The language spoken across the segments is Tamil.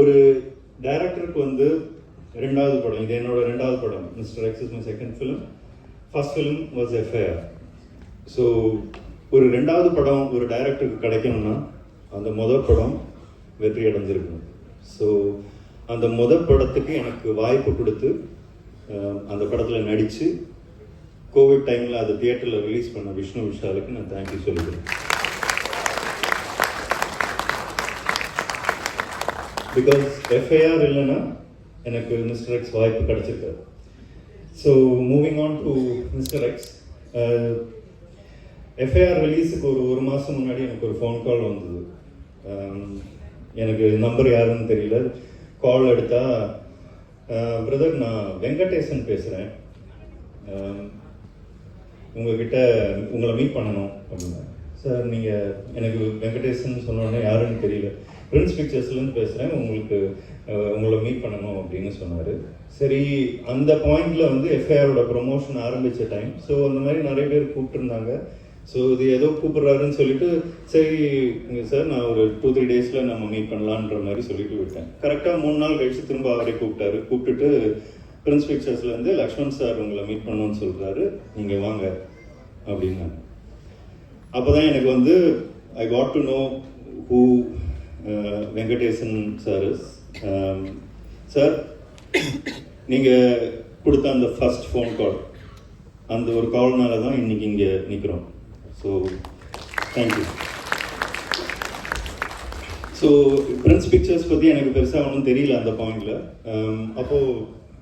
ஒரு டைரக்டருக்கு வந்து ரெண்டாவது படம் இது என்னோட ரெண்டாவது படம் mister X is my second film first film was FIR so ஒரு ரெண்டாவது படம் ஒரு டைரக்டருக்கு கிடைக்கணும்னா அந்த முதல் படம் வெற்றி அடைஞ்சிருக்கணும். ஸோ அந்த முதல் படத்துக்கு எனக்கு வாய்ப்பு கொடுத்து அந்த படத்தில் நடித்து கோவிட் டைமில் அதை தியேட்டரில் ரிலீஸ் பண்ண விஷ்ணு விஷாலுக்கு நான் தேங்க்யூ சொல்லிக்கிறேன். பிகாஸ் எஃப்ஐஆர் இல்லைன்னா எனக்கு மிஸ்டர் எக்ஸ் வாய்ப்பு கிடச்சிருக்கு. So moving on to mister X FIR ரிலீஸுக்கு ஒரு ஒரு மாதம் முன்னாடி எனக்கு ஒரு ஃபோன் கால் வந்தது. Um, எனக்கு நம்பர் யாருன்னு தெரியல. கால் எடுத்தா uh, பிரதர் நான் வெங்கடேசன் பேசுகிறேன் um, உங்ககிட்ட உங்களை மீட் பண்ணணும் அப்படின்னா சார் நீங்கள் எனக்கு வெங்கடேசன் சொன்னோன்னே யாருன்னு தெரியல. பிரின்ஸ் பிக்சர்ஸ்லேருந்து பேசுகிறேன் உங்களுக்கு உங்களை மீட் பண்ணணும் அப்படின்னு சொன்னார். சரி அந்த பாயிண்டில் வந்து எஃப்ஐஆரோட ப்ரொமோஷன் ஆரம்பித்த டைம் ஸோ அந்த மாதிரி நிறைய பேர் கூப்பிட்டுருந்தாங்க. ஸோ இது ஏதோ கூப்பிட்றாருன்னு சொல்லிட்டு சரி சார் நான் ஒரு டூ த்ரீ டேஸில் நம்ம மீட் பண்ணலான்ற மாதிரி சொல்லிட்டு விட்டேன். கரெக்டாக மூணு நாள் கழிச்சு திரும்ப அவரே கூப்பிட்டாரு. கூப்பிட்டுட்டு பிரின்ஸ் பிக்சர்ஸ்லேருந்து லக்ஷ்மண் சார் உங்களை மீட் பண்ணணும்னு சொல்கிறாரு நீங்கள் வாங்க அப்படின்னாங்க அப்போ தான் எனக்கு வந்து I got to know who Venkatesan sir is sir நீங்கள் கொடுத்த அந்த ஃபர்ஸ்ட் ஃபோன் கால் அந்த ஒரு கால்னால தான் இன்னைக்கு இங்கே நிற்கிறோம் so thank you so prince pictures பற்றி எனக்கு பெருசாக ஒன்றும் தெரியல அந்த பாயிண்டில் um, அப்போது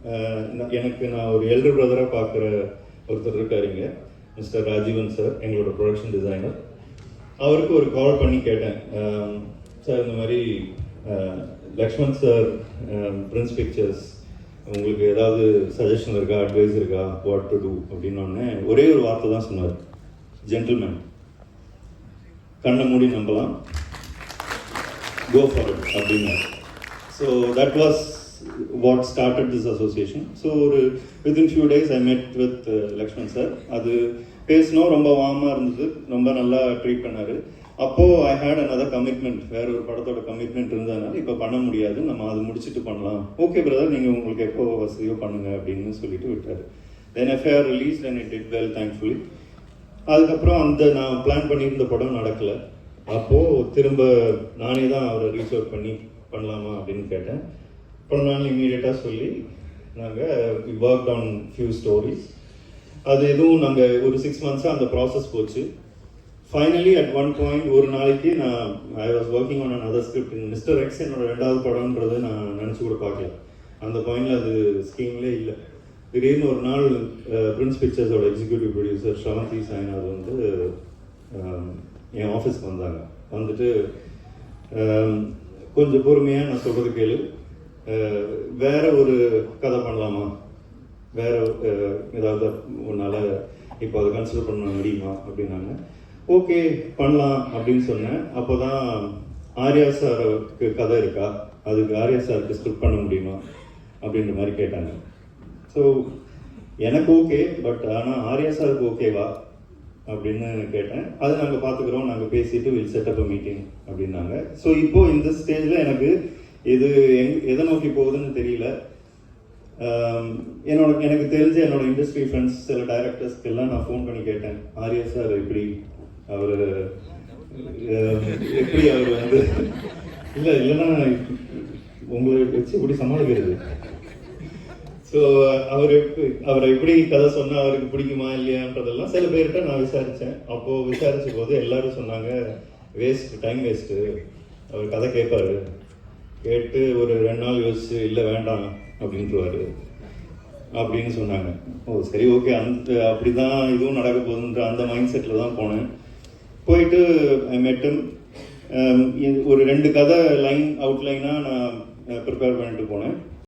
uh, எனக்கு நான் ஒரு எல்டர் பிரதராக பார்க்குற ஒருத்தர் இருக்காருங்க மிஸ்டர் ராஜீவன் சார் எங்களோட ப்ரொடக்ஷன் டிசைனர் அவருக்கு ஒரு கால் பண்ணி கேட்டேன். Um, சார் இந்த மாதிரி லக்ஷ்மண் சார் பிரின்ஸ் பிக்சர்ஸ் உங்களுக்கு ஏதாவது சஜஷன் இருக்கா அட்வைஸ் இருக்கா வாட் டு டூ அப்படின்னோடனே ஒரே ஒரு வார்த்தை தான் சொன்னார். ஜென்டில்மேன் கண்ணை மூடி நம்பலாம். கோ ஃபார் இட் அப்படின்னாரு. So that was what started this association so ஒரு within few days I met with Lakshman sir அது பேசினோம் ரொம்ப வார்மாக இருந்தது. ரொம்ப நல்லா ட்ரீட் பண்ணார். அப்போது ஐ ஹேட் அனதர் கமிட்மெண்ட் வேற ஒரு படத்தோட கமிட்மெண்ட் இருந்ததுனால இப்போ பண்ண முடியாது. நம்ம அது முடிச்சுட்டு பண்ணலாம். ஓகே பிரதர் நீங்கள் உங்களுக்கு எப்போ வசதியோ பண்ணுங்க அப்படின்னு சொல்லிட்டு விட்டார். Then FIR release and it it well thankfully அதுக்கப்புறம் அந்த நான் பிளான் பண்ணியிருந்த படம் நடக்கலை. அப்போது திரும்ப நானே தான் அவரை ரீச் அவுட் பண்ணி பண்ணலாமா அப்படின்னு கேட்டேன். பண்ணலான்னு இம்மீடியட்டாக சொல்லி நாங்கள் ஒர்க் ஆன் ஃபியூ ஸ்டோரிஸ் அது எதுவும் நாங்கள் ஒரு சிக்ஸ் மந்த்ஸாக அந்த ப்ராசஸ் போச்சு. ஃபைனலி அட் ஒன் பாயிண்ட் ஒரு நாளைக்கு நான் I was working on other script mister X என்னோட ரெண்டாவது படம்ன்றது நான் நினச்சி கூட பார்க்கல. அந்த பாயிண்டில் அது ஸ்கீம்லே இல்லை. திடீர்னு ஒரு நாள் பிரின்ஸ் பிக்சர்ஸோட எக்ஸிக்யூட்டிவ் ப்ரொடியூசர் ஸ்ரவந்தி சாய்நாத் வந்து என் ஆஃபீஸ்க்கு வந்தாங்க. வந்துட்டு கொஞ்சம் பொறுமையாக நான் சொல்கிறது கேளு. வேற ஒரு கதை பண்ணலாமா? வேற ஏதாவது உன்னால் இப்போ அதை கன்சிடர் பண்ண முடியுமா அப்படின்னாங்க. ஓகே பண்ணலாம் அப்படின்னு சொன்னேன். அப்போ தான் ஆர்யா சாருக்கு கதை இருக்கா? அதுக்கு ஆர்யா சாருக்கு ஸ்கிரிப்ட் பண்ண முடியுமா? அப்படின்ற மாதிரி கேட்டாங்க. ஸோ எனக்கு ஓகே பட் ஆனால் ஆர்யா சாருக்கு ஓகேவா? அப்படின்னு கேட்டேன். அது நாங்கள் பார்த்துக்குறோம் நாங்கள் பேசிட்டு வில் செட்டப் மீட்டிங் அப்படின்னாங்க. ஸோ இப்போது இந்த ஸ்டேஜில் எனக்கு இது எங் எதை நோக்கி போகுதுன்னு தெரியல. Um, என்னோட எனக்கு தெரிஞ்ச என்னோட இண்டஸ்ட்ரி ஃப்ரெண்ட்ஸ் சில டைரக்டர்ஸ்க்கு எல்லாம் நான் ஃபோன் பண்ணி கேட்டேன். ஆர்யா சார் எப்படி அவர் um, எப்படி அவர் வந்து இல்லை இல்லைன்னா உங்களை வச்சு இப்படி சமாளிக்கிறது. ஸோ அவர் எப்படி அவரை எப்படி கதை சொன்னால் அவருக்கு பிடிக்குமா இல்லையான்றதெல்லாம் சில பேர்கிட்ட நான் விசாரித்தேன் அப்போது விசாரிச்ச போது எல்லாரும் சொன்னாங்க வேஸ்ட் டைம் வேஸ்ட்டு அவர் கதை கேட்பாரு. கேட்டு ஒரு ரெண்டு நாள் யோசிச்சு இல்லை வேண்டாம் அப்படின்ட்டுருவாரு அப்படின்னு சொன்னாங்க. ஓ சரி ஓகே. அந்த அப்படி தான் இதுவும் நடக்க போகுதுன்ற அந்த மைண்ட் செட்டில் தான் போனேன். போயிட்டு ஐ மெட்டும் ஒரு ரெண்டு கதை லைன் அவுட்லைனாக நான் ப்ரிப்பேர் பண்ணிட்டு போனேன்.